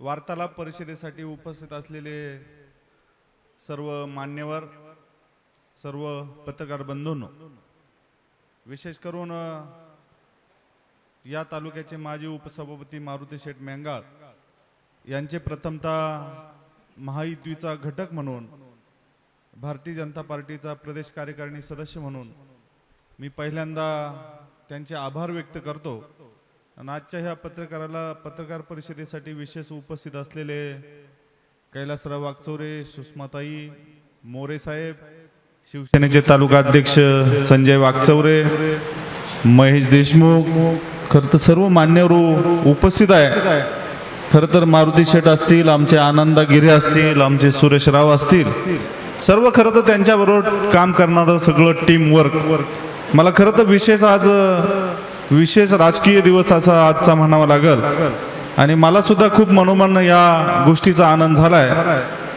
वार्तालाप परिषदेसाठी उपस्थित असलेले सर्व मान्यवर सर्व पत्रकार बंधूंनो विशेष करून या तालुक्याचे माजी उपसभापती मारुती शेठ मेंगाळ यांचे प्रथमतः महायुतीचा घटक म्हणून भारतीय जनता पार्टीचा प्रदेश कार्यकारिणी सदस्य म्हणून मी पहिल्यांदा त्यांचे आभार व्यक्त करतो. आणि आजच्या ह्या पत्रकाराला पत्रकार परिषदेसाठी विशेष उपस्थित असलेले कैलासराव वागचोरे सुषमाताई मोरे साहेब शिवसेनेचे तालुका अध्यक्ष संजय वागचौरे महेश देशमुख खरं तर सर्व मान्यवर उपस्थित आहे. खरं तर मारुती शेठ असतील आमचे आनंदा गिरे असतील आमचे सुरेश राव असतील सर्व खरं तर त्यांच्याबरोबर काम करणारं सगळं टीम वर्क मला खरं तर विशेष आज विशेष राजकीय दिवस असा आजचा म्हणावा लागल. आणि मला सुद्धा खूप मनोमन या गोष्टीचा आनंद झालाय.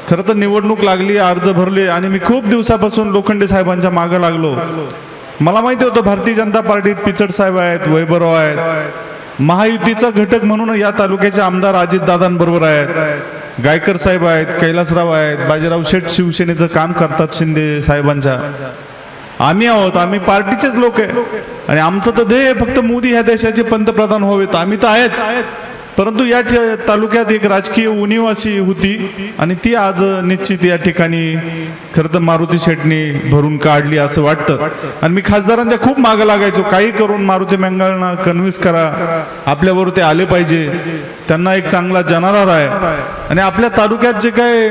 खरं तर निवडणूक लागली अर्ज भरले आणि मी खूप दिवसापासून लोखंडे साहेबांच्या मागं लागलो. मला माहिती होतं भारतीय जनता पार्टीत पिचड साहेब आहेत वैभवराव आहेत. महायुतीचा घटक म्हणून या तालुक्याचे आमदार अजित दादांबरोबर आहेत. गायकर साहेब आहेत कैलासराव आहेत बाजीराव शेठ शिवसेनेचं काम करतात शिंदे साहेबांच्या. आम्ही आहोत आम्ही पार्टीचेच लोक आहे. आणि आमचं तर ध्येय फक्त मोदी ह्या देशाचे पंतप्रधान व्हावेत. आम्ही तर आहेच. परंतु या तालुक्यात एक राजकीय उणीव अशी होती आणि ती आज निश्चित या ठिकाणी खरं तर मारुती शेटनी भरून काढली असं वाटतं. आणि मी खासदारांच्या खूप मागं लागायचो. काही करून मारुती मंगळना कन्व्हिन्स करा. आपल्याबरोबर ते आले पाहिजे. त्यांना एक चांगला जनाधार आहे. आणि आपल्या तालुक्यात जे काय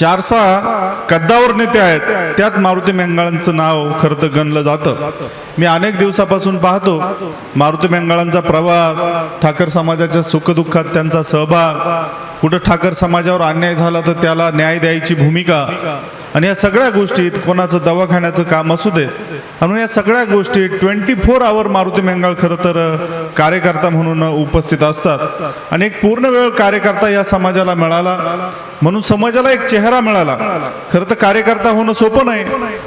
चार सहा कद्दावर नेते आहेत. त्यात मारुती मेंगाळांचं नाव खरं तर गणलं जातं. मी अनेक दिवसापासून पाहतो मारुती मेंगाळांचा प्रवास ठाकर समाजाच्या सुखदुःखात त्यांचा सहभाग कुठं ठाकर समाजावर अन्याय झाला तर त्याला न्याय द्यायची भूमिका. आणि या सगळ्या गोष्टीत कोणाचं दवाखान्याचं काम असू दे म्हणून या सगळ्या गोष्टी twenty four hour Maruti Mengal खरं तर कार्यकर्ता म्हणून उपस्थित असतात. आणि एक पूर्ण वेळ कार्यकर्ता या समाजाला मिळाला. म्हणून समाजाला एक चेहरा मिळाला. खरं तर कार्यकर्ता होणं सोपं नाही.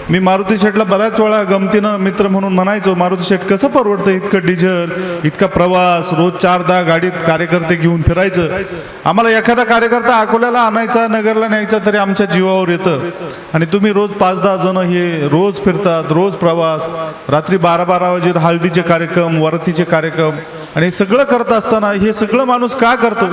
मी मारुती शेठला बऱ्याच वेळा गमतीनं मित्र म्हणून म्हणायचो मारुती शेठ कसं परवडतं इतकं डिझेल इतका प्रवास रोज चार दहा गाडीत कार्यकर्ते घेऊन फिरायचं? आम्हाला एखादा कार्यकर्ता अकोल्याला आणायचा नगरला न्यायचा तरी आमच्या जीवावर येतं. आणि तुम्ही रोज पाच दहा जण हे रोज फिरतात रोज प्रवास रात्री बारा बारा वाजे हळदीचे कार्यक्रम वरतीचे कार्यक्रम आणि सगळं करत असताना हे सगळं माणूस का करतो?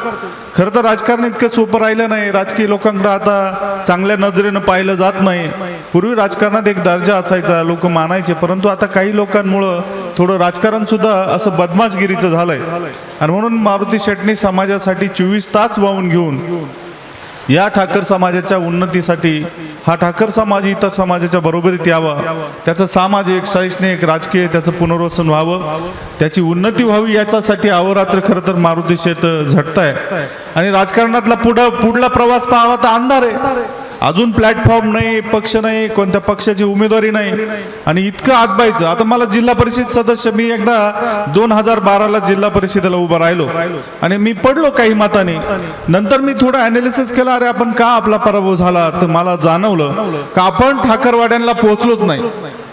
खरं तर राजकारण इतकं सोपं राहिलं नाही. राजकीय लोकांकडे आता चांगल्या नजरेनं पाहिलं जात नाही. पूर्वी राजकारणात एक दर्जा असायचा लोक मानायचे. परंतु आता काही लोकांमुळं थोडं राजकारण सुद्धा असं बदमाशगिरीचं झालंय. आणि म्हणून मारुती शेटणी समाजासाठी चोवीस तास वाहून घेऊन या ठाकर समाजाच्या उन्नतीसाठी हा ठाकर समाज इतर समाजाच्या बरोबरीत यावा. त्याचं सामाजिक शैक्षणिक राजकीय त्याचं पुनर्वसन व्हावं. त्याची उन्नती व्हावी याच्यासाठी अहोरात्र खरं तर मारुती शेत झटताय. आणि राजकारणातला पुढं पुढला प्रवास पाहावा तर अंधार आहे. अजून प्लॅटफॉर्म नाही पक्ष नाही कोणत्या पक्षाची उमेदवारी नाही. आणि इतकं आतबायचं आता मला जिल्हा परिषद सदस्य मी एकदा दोन हजार बाराला जिल्हा परिषदेला उभा राहिलो. आणि मी पडलो काही मताने. नंतर मी थोडं अनालिसिस केलं अरे आपण का आपला पराभव झाला? तर मला जाणवलं का आपण ठाकरवाड्यांना पोहोचलोच नाही.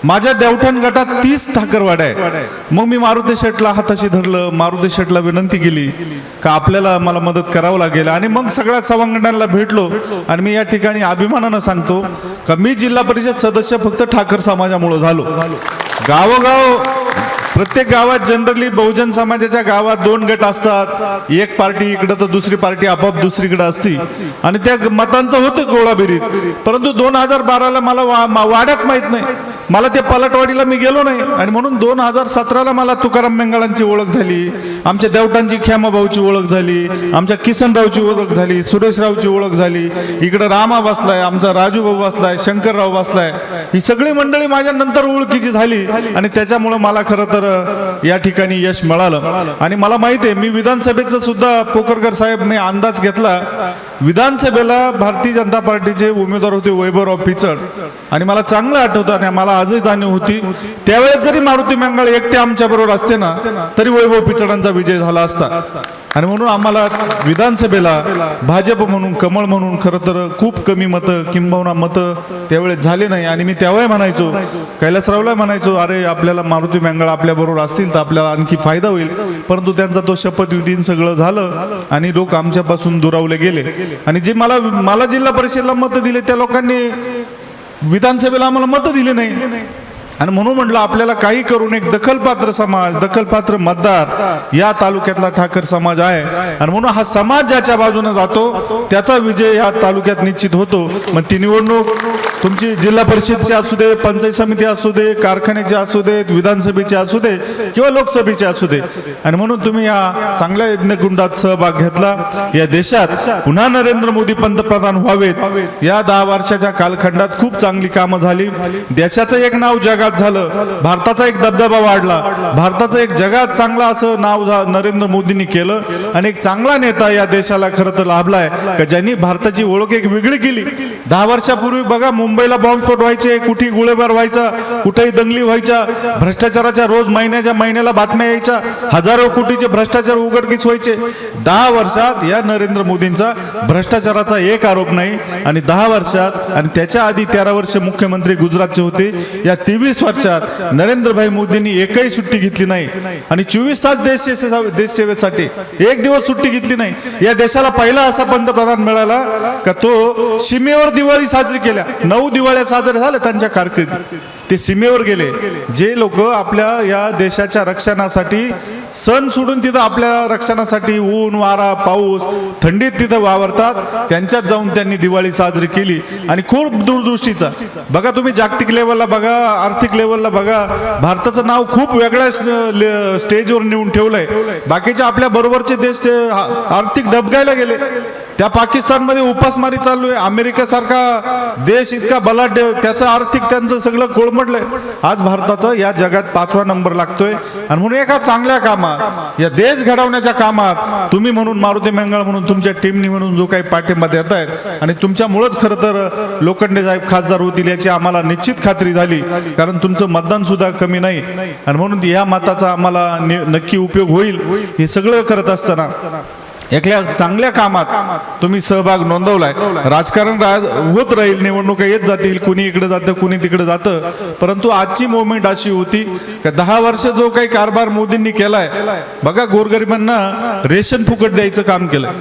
माझ्या देवठण गटात तीस ठाकरवाड्या आहे. मग मी मारुती शेठला हाताशी धरलं मारुती शेठला विनंती केली का आपल्याला मला मदत करावं लागेल. आणि मग सगळ्या सवंगड्यांना भेटलो आणि मी या ठिकाणी अभिमानानं सांगतो का मी जिल्हा परिषद सदस्य फक्त ठाकर समाजामुळे झालो. गावोगाव प्रत्येक गावात जनरली बहुजन समाजाच्या गावात दोन गट असतात. एक पार्टी इकडं तर दुसरी पार्टी आपोआप दुसरीकडे असती. आणि त्या मतांचं होतं गोळाबेरीज. परंतु दोन हजार बाराला मला वा- वाड्याच माहीत नाही. मला ते पलटवाडीला मी गेलो नाही. आणि म्हणून दोन हजार सतराला मला तुकाराम मेंगाळांची ओळख झाली. आमच्या देवटांची ख्यामाभाऊची ओळख झाली. आमच्या किसनरावची ओळख झाली. सुरेशरावची ओळख झाली. इकडं रामा बसलाय आमचा राजूभाऊ बसलाय शंकरराव बसलाय. ही सगळी मंडळी माझ्या नंतर ओळखीची झाली. आणि त्याच्यामुळं मला खरं तर या ठिकाणी यश मिळालं. आणि मला माहिती आहे मी विधानसभेचं सुद्धा पोकरकर साहेब मी अंदाज घेतला. विधानसभेला भारतीय जनता पार्टीचे उमेदवार होते वैभवराव पिचड. आणि मला चांगलं आठवतं आणि मला आजही जाणीव होती. त्यावेळेस जरी मारुती मंगळ एकटे आमच्या बरोबर असते ना तरी वैभव पिचडांचा विजय झाला असता. आणि म्हणून आम्हाला विधानसभेला भाजप म्हणून कमळ म्हणून खरं तर खूप कमी मतं किंबहुना मतं त्यावेळेस झाले नाही. आणि मी त्यावेळी म्हणायचो कैलासरावला म्हणायचो अरे आपल्याला मारुती मंगळ आपल्या बरोबर असतील तर आपल्याला आणखी फायदा होईल. परंतु त्यांचा तो शपथविधीन सगळं झालं आणि लोक आमच्यापासून दुरावले गेले. आणि जे मला मला जिल्हा परिषदला मतं दिले त्या लोकांनी विधानसभेला आम्हाला मतं दिली नाही. आणि म्हणून म्हटलं आपल्याला काही करून एक दखलपात्र समाज दखलपात्र मतदार या तालुक्यातला ठाकर समाज आहे. आणि म्हणून हा समाज ज्याच्या बाजूने जातो त्याचा विजय ह्या तालुक्यात निश्चित होतो. मग ती निवडणूक तुमची जिल्हा परिषदची असू दे पंचायत समिती असू दे कारखान्याची असू देत विधानसभेची असू दे किंवा लोकसभेची असू दे. आणि म्हणून तुम्ही या चांगल्या यज्ञकुंडात सहभाग घेतला. या देशात पुन्हा नरेंद्र मोदी पंतप्रधान व्हावेत. या दहा वर्षाच्या कालखंडात खूप चांगली कामं झाली. देशाचं एक नाव जगात झालं. भारताचा एक दबदबा वाढला. भारताचं एक जगात चांगला असं नाव झा- नरेंद्र मोदींनी केलं. आणि एक चांगला नेता या देशाला खरं तर लाभलाय. का ज्यांनी भारताची ओळख एक वेगळी केली. दहा वर्षापूर्वी बघा मुंबईला बॉम्बस्फोट व्हायचे कुठे गुळेबार व्हायचा कुठेही दंगली व्हायच्या भ्रष्टाचाराच्या रोज महिन्याच्या महिन्याला बातम्या यायच्या हजारो कोटीचे भ्रष्टाचार उघडकीस व्हायचे. दहा वर्षात या नरेंद्र मोदींचा भ्रष्टाचाराचा एक आरोप नाही आणि दहा वर्षात आणि त्याच्या आधी तेरा वर्ष मुख्यमंत्री गुजरातचे होते. या तेवीस वर्षात नरेंद्रभाई मोदींनी एकही सुट्टी घेतली नाही आणि चोवीस तास देश देशसेवेसाठी एक दिवस सुट्टी घेतली नाही. या देशाला पहिला असा पंतप्रधान मिळाला का तो सीमेवर दिवाळी साजरी केल्या. नऊ दिवाळ्या साजऱ्या झाल्या त्यांच्या कारकिर्दीत. ते सीमेवर गेले. जे लोक आपल्या या देशाच्या रक्षणासाठी सण सोडून तिथं आपल्या रक्षणासाठी ऊन वारा पाऊस थंडीत तिथं वावरतात. त्यांच्यात जाऊन त्यांनी दिवाळी साजरी केली. आणि खूप दूरदृष्टीचा. बघा तुम्ही जागतिक लेवलला बघा आर्थिक लेवलला बघा. भारताचं नाव खूप वेगळ्या ले- स्टेजवर नेऊन ठेवलंय. बाकीच्या आपल्या बरोबरचे देश आर्थिक डबगायला गेले. त्या पाकिस्तानमध्ये उपासमारी चालू आहे. अमेरिका सारखा देश इतका बलाढ्य त्याचं आर्थिक त्यांचं सगळं कोळमडलंय आज भारताचं या जगात पाचवा नंबर लागतोय. आणि म्हणून एका चांगल्या कामात या देश घडवण्याच्या कामात तुम्ही म्हणून मारुती मंगळ म्हणून तुमच्या टीमनी म्हणून जो काही पाठिंबा देत आहेत आणि तुमच्यामुळंच खरं तर लोखंडे साहेब खासदार होतील याची आम्हाला निश्चित खात्री झाली. कारण तुमचं मतदान सुद्धा कमी नाही. आणि म्हणून या मताचा आम्हाला नक्की उपयोग होईल. हे सगळं करत असताना एकल्या चांगल्या कामात तुम्ही सहभाग नोंदवलाय. राजकारण राज- होत राहील निवडणुका येत जातील कुणी इकडे जातं कुणी तिकडे जातं. परंतु आजची मोमेंट अशी होती का दहा वर्ष जो काही कारभार मोदींनी केलाय बघा गोरगरिबांना रेशन फुकट द्यायचं काम केलं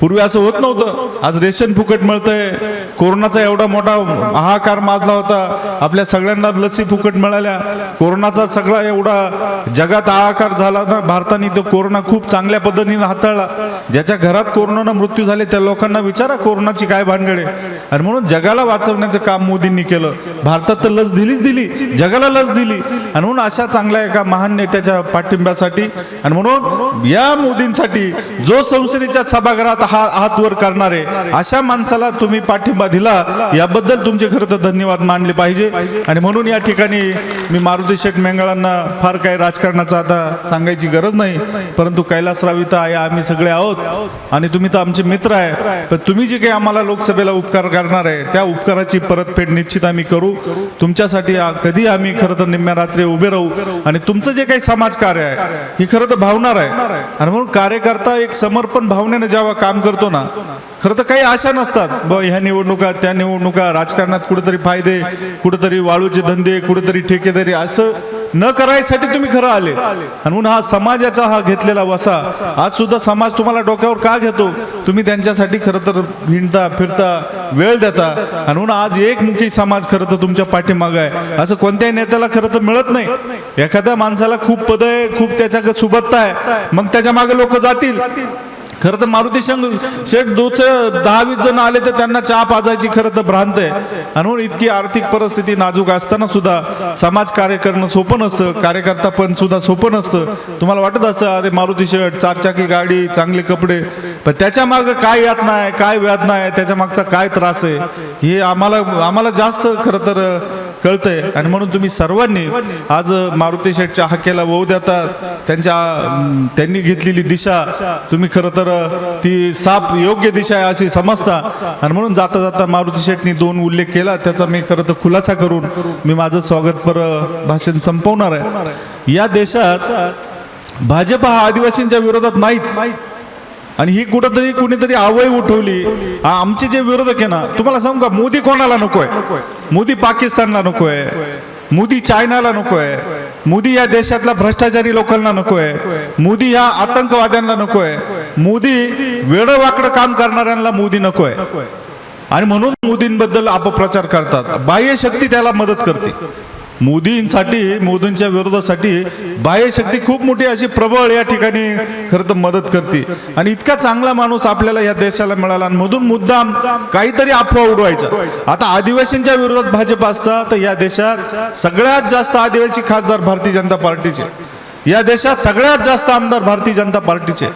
पूर्वी असं होत नव्हतं. आज रेशन फुकट मिळतंय. कोरोनाचा एवढा मोठा हाहाकार माजला होता. आपल्या सगळ्यांना लसी फुकट मिळाल्या. कोरोनाचा सगळा एवढा जगात हाहाकार झाला ना भारताने तो कोरोना खूप चांगल्या पद्धतीने हाताळला. ज्याच्या घरात कोरोनानं मृत्यू झाले त्या लोकांना विचारा कोरोनाची काय भानगडे आणि म्हणून जगाला वाचवण्याचं काम मोदींनी केलं. भारतात तर लस दिलीच दिली. जगाला लस दिली. आणि म्हणून अशा चांगल्या एका महान नेत्याच्या पाठिंब्यासाठी आणि म्हणून या मोदींसाठी जो संसदेच्या सभागृहात हा हात वर करणारे अशा माणसाला तुम्ही पाठिंबा दिला याबद्दल तुमचे खरं तर धन्यवाद मानले पाहिजे. आणि म्हणून या ठिकाणी मी मारुती शेठ मेंगळांना फार काही राजकारणाचा आता सांगायची गरज नाही परंतु कैलासराव इथं आहे आम्ही सगळे आहोत. आणि तुम्ही तर आमचे मित्र आहे. पण तुम्ही जे काही आम्हाला लोकसभेला उपकार करणार आहे त्या उपकाराची परतफेड निश्चित आम्ही करू. तुमच्यासाठी कधी आम्ही खरं तर निम्म्या रात्री उभे राहू. आणि तुमचं जे काही समाजकार्य आहे ही खरं तर भावणार आहे. आणि म्हणून कार्यकर्ता एक समर्पण भावनेने जेव्हा काम करतो ना खरं तर काही आशा नसतात. ब ह्या निवडणुका त्या निवडणुका राजकारणात कुठेतरी फायदे कुठेतरी वाळूचे धंदे कुठेतरी ठेकेदारी असं न करायसाठी तुम्ही खरं आले. आणि म्हणून हा समाजाचा हा घेतलेला वसा आज सुद्धा समाज तुम्हाला डोक्यावर का घेतो? तुम्ही त्यांच्यासाठी खरं तर हिंडता फिरता वेळ देता. आणि म्हणून आज एकमुखी समाज खरं तर तुमच्या पाठीमागं आहे. असं कोणत्याही नेत्याला खरं तर मिळत नाही. एखाद्या माणसाला खूप पद आहे खूप त्याच्या सुबत्ता आहे. मग त्याच्यामागे लोक जातील. खरं तर मारुती संघ शेठ दुसरं दहा वीस जण आले तर त्यांना चहा पाजायची खरं तर भ्रांत आहे. आणि म्हणून इतकी आर्थिक परिस्थिती नाजूक असताना सुद्धा समाज कार्य करणं सोपं नसतं कार्यकर्ता पण सुद्धा सोपं नसतं. तुम्हाला वाटत असं अरे मारुती शर्ट चारचाकी गाडी चांगले कपडे पण त्याच्या मागं काय यातना आहे काय व्यातना आहे त्याच्या मागचा काय त्रास आहे? हे आम्हाला आम्हाला जास्त खरं तर कळतंय. आणि म्हणून तुम्ही सर्वांनी आज मारुती शेठच्या हाकेला वहू देतात त्यांच्या त्यांनी घेतलेली दिशा तुम्ही खरं तर ती साप योग्य दिशा आहे अशी समजता. आणि म्हणून जाता जाता मारुती शेठनी दोन उल्लेख केला. त्याचा मी खरं तर खुलासा करून मी माझं स्वागतपर भाषण संपवणार आहे. या देशात भाजप हा आदिवासींच्या विरोधात नाहीच. आणि ही कुठंतरी कुणीतरी आवय उठवली. आमचे जे विरोधक आहे ना तुम्हाला सांगू का? मोदी कोणाला नकोय? मोदी पाकिस्तानला नकोय. मोदी चायनाला नकोय. मोदी या देशातल्या भ्रष्टाचारी लोकांना नकोय. मोदी या आतंकवाद्यांना नकोय. मोदी वेडवाकडं काम करणाऱ्यांना मोदी नकोय. आणि म्हणून मोदींबद्दल अपप्रचार करतात. बाह्य शक्ती त्याला मदत करते. मोदींसाठी मोदींच्या विरोधासाठी बाह्य शक्ती खूप मोठी अशी प्रबळ या ठिकाणी खरं तर मदत करते. आणि इतका चांगला माणूस आपल्याला या देशाला मिळाला आणि मधून मुद्दाम काहीतरी अफवा उडवायचा. आता आदिवासींच्या विरोधात भाजप असता तर या देशात सगळ्यात जास्त आदिवासी खासदार भारतीय जनता पार्टीचे. या देशात सगळ्यात जास्त आमदार भारतीय जनता पार्टीचे.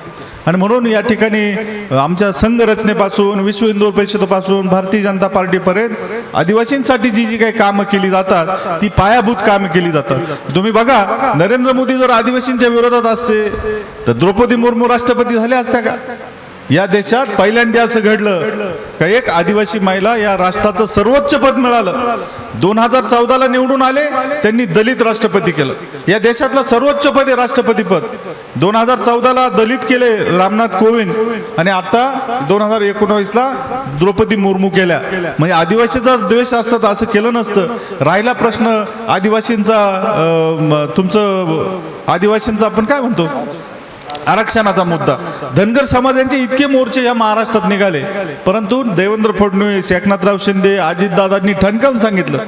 आणि म्हणून या ठिकाणी आमच्या संघरचनेपासून विश्व हिंदू परिषदेपासून भारतीय जनता पार्टीपर्यंत आदिवासींसाठी जी जी काही कामं केली जातात ती पायाभूत कामं केली जातात. तुम्ही बघा नरेंद्र मोदी जर आदिवासींच्या विरोधात असते तर द्रौपदी मुर्मू राष्ट्रपती झाल्या असत्या का? या देशात पहिल्यांदा असं घडलं का एक आदिवासी महिला या राष्ट्राचं सर्वोच्च पद मिळालं. दोन हजार चौदाला निवडून आले त्यांनी दलित राष्ट्रपती केलं. या देशातलं सर्वोच्च पद आहे राष्ट्रपती पद. दोन हजार चौदाला दलित केले रामनाथ कोविंद आणि आता दोन हजार एकोणावीसला द्रौपदी मुर्मू केल्या. म्हणजे आदिवासीचा द्वेष असतात असं केलं नसतं. राहिला प्रश्न आदिवासींचा तुमचं आदिवासींचा आपण काय म्हणतो? आरक्षणाचा मुद्दा. धनगर समाजांचे इतके मोर्चे या महाराष्ट्रात निघाले. परंतु देवेंद्र फडणवीस एकनाथराव शिंदे अजितदादांनी ठणकावून सांगितलं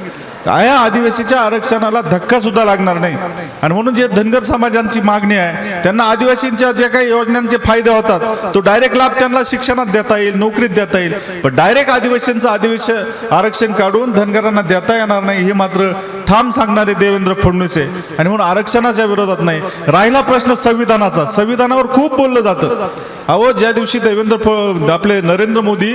या आदिवासीच्या आरक्षणाला धक्का सुद्धा लागणार नाही. आणि म्हणून जे धनगर समाजांची मागणी आहे त्यांना आदिवासींच्या ज्या काही योजनांचे फायदे होतात तो डायरेक्ट लाभ त्यांना शिक्षणात देता येईल नोकरीत देता येईल. पण डायरेक्ट आदिवासींचं आदिवासी आरक्षण काढून धनगरांना देता येणार नाही हे मात्र ठाम सांगणारे देवेंद्र फडणवीस आहे. आणि म्हणून आरक्षणाच्या विरोधात नाही राहिला प्रश्न संविधानाचा. संविधानावर खूप बोललं जातं. अहो ज्या दिवशी देवेंद्र आपले नरेंद्र मोदी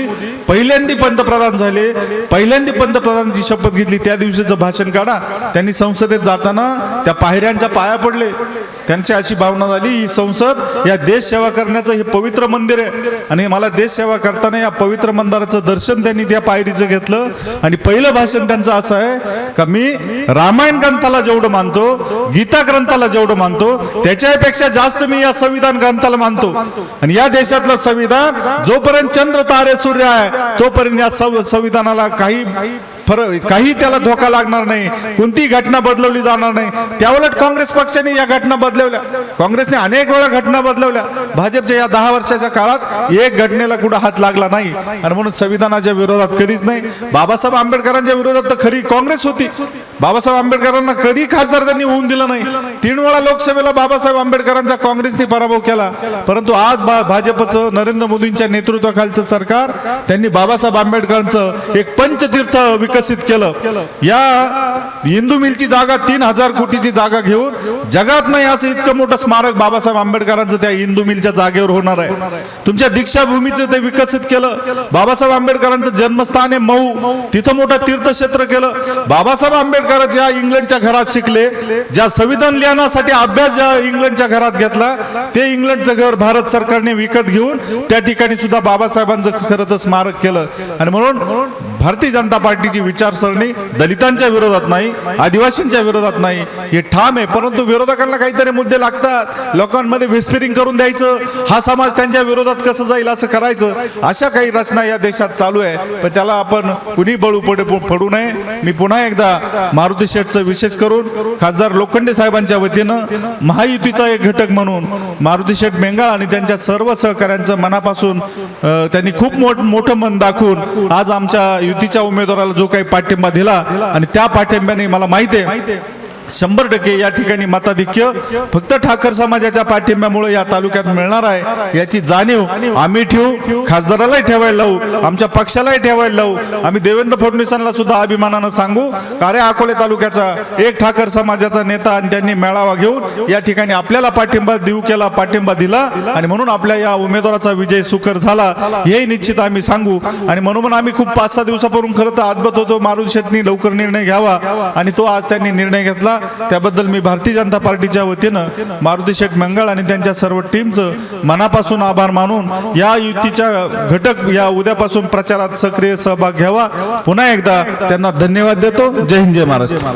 पहिल्यांदी पंतप्रधान झाले पहिल्यांदी पंतप्रधानांची शपथ घेतली त्या दिवशीचं भाषण काढा. त्यांनी संसदेत जाताना त्या पायऱ्यांच्या पाया पडले. त्यांची अशी भावना झाली ही संसद या देश सेवा करण्याचं हे पवित्र मंदिर आहे. आणि मला देश सेवा करताना या पवित्र मंदिराचं दर्शन त्यांनी त्या पायरीचं घेतलं. आणि पहिलं भाषण त्यांचं असं आहे का मी रामायण ग्रंथाला जेवढं मानतो गीता ग्रंथाला जेवढं मानतो त्याच्यापेक्षा जास्त मी या संविधान ग्रंथाला मानतो. आणि या देशातलं संविधान जोपर्यंत चंद्र तारे सूर्य आहे तोपर्यंत या संविधानाला काही फरक काही त्याला धोका लागणार नाही. कोणतीही घटना बदलवली जाणार नाही. त्याउलट काँग्रेस पक्षाने या घटना बदलवल्या. काँग्रेसने अनेक वेळा घटना बदलवल्या. भाजपच्या या दहा वर्षाच्या काळात एक घटनेला कुठं हात लागला नाही. आणि म्हणून संविधानाच्या विरोधात कधीच नाही. बाबासाहेब आंबेडकरांच्या विरोधात तर खरी काँग्रेस होती. बाबासाहेब आंबेडकरांना कधी खासदार त्यांनी होऊन दिलं नाही. तीन वेळा लोकसभेला बाबासाहेब आंबेडकरांचा काँग्रेसने पराभव केला. परंतु आज भा- भाजपचं नरेंद्र मोदींच्या नेतृत्वाखालचं सरकार त्यांनी बाबासाहेब आंबेडकरांचं एक पंचतीर्थ विकसित केलं. या हिंदू मिलची जागा तीन हजार कोटीची जागा घेऊन जगात नाही असं इतकं मोठं स्मारक बाबासाहेब आंबेडकरांचं त्या हिंदू मिलच्या जागेवर होणार आहे. तुमच्या दीक्षाभूमीचं ते विकसित केलं. बाबासाहेब आंबेडकरांचं जन्मस्थान आहे मऊ. तिथं मोठं तीर्थक्षेत्र केलं. बाबासाहेब आंबेडकर ज्या इंग्लंडच्या घरात शिकले ज्या संविधान लिहिण्यासाठी अभ्यास ज्या इंग्लंडच्या घरात घेतला ते इंग्लंडचं घर भारत सरकारने विकत घेऊन त्या ठिकाणी सुद्धा बाबासाहेबांचं खरं तर स्मारक केलं. आणि म्हणून भारतीय जनता पार्टीची विचारसरणी दलितांच्या विरोधात नाही आदिवासींच्या विरोधात नाही. हे ठाम आहे परंतु विरोधकांना काहीतरी मुद्दे लागतात. लोकांमध्ये विस्फिरिंग करून द्यायचं. हा समाज त्यांच्या विरोधात कसं जाईल असं करायचं. अशा काही रचना या देशात चालू आहे. पण त्याला आपण कुणी बळू पडे पडू नये. मी पुन्हा एकदा मारुती शेठचं विशेष करून खासदार लोखंडे साहेबांच्या वतीनं महायुतीचा एक घटक म्हणून मारुती शेठ मेंगाळ आणि त्यांच्या सर्व सहकाऱ्यांचं मनापासून त्यांनी खूप मोठ मोठं मन दाखवून आज आमच्या युतीच्या उमेदवाराला जो काही पाठिंबा दिला आणि त्या पाठिंब्याने मला माहिती आहे शंभर टक्के या ठिकाणी मताधिक्य फक्त ठाकर समाजाच्या पाठिंब्यामुळे या तालुक्यात मिळणार आहे याची जाणीव आम्ही ठेवू खासदारालाही ठेवायला लावू आमच्या पक्षालाही ठेवायला लावू. आम्ही देवेंद्र फडणवीसांना सुद्धा अभिमानानं सांगू अरे अकोले तालुक्याचा एक ठाकर समाजाचा नेता आणि त्यांनी मेळावा घेऊन या ठिकाणी आपल्याला पाठिंबा देऊ केला पाठिंबा दिला आणि म्हणून आपल्या या उमेदवाराचा विजय सुकर झाला हेही निश्चित आम्ही सांगू. आणि म्हणून आम्ही खूप पाच सहा दिवसापासून खरं तर आदबत होतो मारुती शेटनी लवकर निर्णय घ्यावा आणि तो आज त्यांनी निर्णय घेतला. त्याबद्दल मी भारतीय जनता पार्टीच्या वतीनं मारुती शेठ मंगळ आणि त्यांच्या सर्व टीमचं मनापासून आभार मानून या युतीच्या घटक या उद्यापासून प्रचारात सक्रिय सहभाग घ्यावा. पुन्हा एकदा त्यांना धन्यवाद देतो. जय हिंद जय महाराष्ट्र.